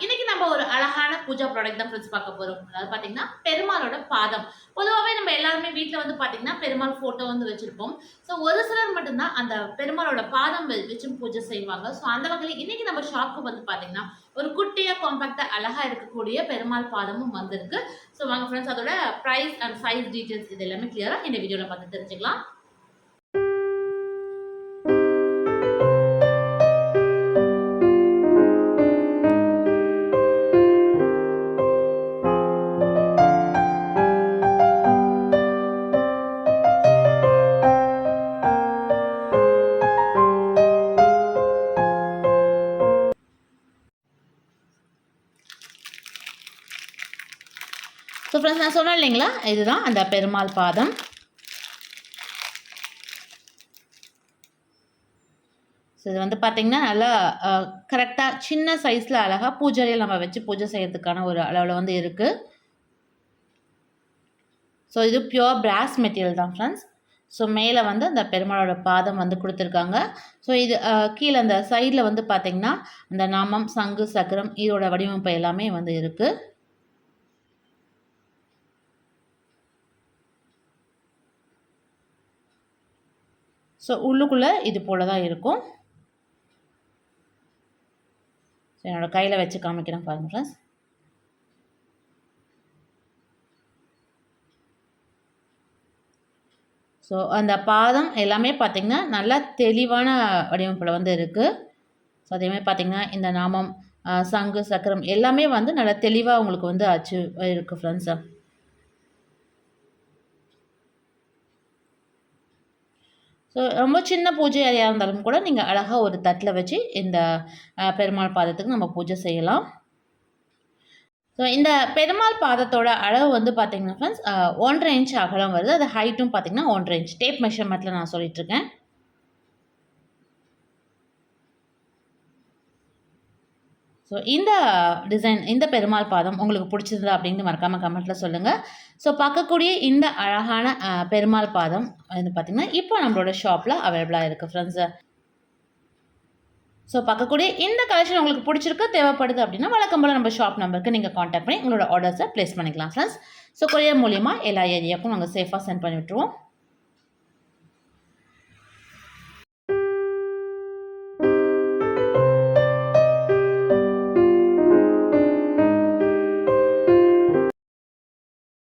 இன்னைக்கு நம்ம ஒரு அழகான பூஜா ப்ராடக்ட் தான் ஃப்ரெண்ட்ஸ் பார்க்க போகிறோம் அதாவது பார்த்தீங்கன்னா பெருமாளோட பாதம். பொதுவாகவே நம்ம எல்லாருமே வீட்டில் வந்து பார்த்தீங்கன்னா பெருமாள் ஃபோட்டோ வந்து வச்சுருப்போம். ஸோ ஒரு சிலர் மட்டும்தான் அந்த பெருமாளோட பாதம் வெ- வச்சும் பூஜை செய்வாங்க. ஸோ அந்த வகையில் இன்னைக்கு நம்ம ஷாப்புக்கு வந்து பார்த்தீங்கன்னா ஒரு குட்டியாக காம்பேக்டாக அழகாக இருக்கக்கூடிய பெருமாள் பாதமும் வந்திருக்கு. ஸோ வாங்க ஃப்ரெண்ட்ஸ் அதோட ப்ரைஸ் அண்ட் சைஸ் டீட்டெயில்ஸ் இது எல்லாமே கிளியராக இந்த வீடியோவில் பார்த்து தெரிஞ்சுக்கலாம். ஸோ ஃப்ரெண்ட்ஸ் நான் சொன்னேன் இல்லைங்களா? இதுதான் அந்த பெருமாள் பாதம். ஸோ இது வந்து பார்த்திங்கன்னா நல்லா கரெக்டாக சின்ன சைஸில் அழகாக பூஜையில் நம்ம வச்சு பூஜை செய்கிறதுக்கான ஒரு அளவில் வந்து இருக்குது ஸோ இது பியோர் பிராஸ் மெட்டீரியல் தான் ஃப்ரெண்ட்ஸ் ஸோ மேலே வந்து அந்த பெருமாளோட பாதம் வந்து கொடுத்துருக்காங்க. ஸோ இது கீழே அந்த சைடில் வந்து பார்த்திங்கன்னா அந்த நாமம் சங்கு சக்கரம் இதோட வடிவமைப்பு எல்லாமே வந்து இருக்குது ஸோ உள்ளுக்குள்ளே இது போல் தான் இருக்கும். ஸோ என்னோடய கையில் வச்சு காமிக்கிறேன் பாருங்க ஃப்ரெண்ட்ஸ் ஸோ அந்த பாதம் எல்லாமே பார்த்திங்கன்னா நல்லா தெளிவான வடிவமைப்பில் வந்து இருக்குது ஸோ அதேமாதிரி பார்த்திங்கன்னா இந்த நாமம் சங்கு சக்கரம் எல்லாமே வந்து நல்லா தெளிவாக உங்களுக்கு வந்து அச்சு இருக்குது ஃப்ரெண்ட்ஸு ஸோ ரொம்ப சின்ன பூஜை அறையாக இருந்தாலும் கூட நீங்கள் அழகாக ஒரு தட்டில் வச்சு இந்த பெருமாள் பாதத்துக்கு நம்ம பூஜை செய்யலாம். ஸோ இந்த பெருமாள் பாதத்தோட அளவு வந்து பார்த்தீங்கன்னா ஃப்ரெண்ட்ஸ் ஒன்றரை இன்ச் அகலம் வருது. அது ஹைட்டும் பார்த்தீங்கன்னா ஒன்றரை இன்ச் டேப் மெஷர்மெண்ட்டில் நான் சொல்லிட்டுருக்கேன் ஸோ இந்த டிசைன் இந்த பெருமாள் பாதம் உங்களுக்கு பிடிச்சிருந்தா அப்படின்னு மறக்காமல் கமெண்ட்டில் சொல்லுங்கள் ஸோ பார்க்கக்கூடிய இந்த அழகான பெருமாள் பாதம் வந்து பார்த்திங்கன்னா இப்போ நம்மளோட ஷாப்பில் அவைலபிளாக இருக்குது ஃப்ரெண்ட்ஸு ஸோ பார்க்கக்கூடிய இந்த கலெக்ஷன் உங்களுக்கு பிடிச்சிருக்கு தேவைப்படுது அப்படின்னா வழக்கம் போல் நம்ம ஷாப் நம்பருக்கு நீங்கள் காண்டாக்ட் பண்ணி உங்களோட ஆர்டர்ஸை ப்ளேஸ் பண்ணிக்கலாம் ஃப்ரெண்ட்ஸ் ஸோ கொரியர் மூலியமாக எல்லா ஏரியாவுக்கும் நாங்கள் சேஃபாக சென்ட் பண்ணி விட்டுருவோம்.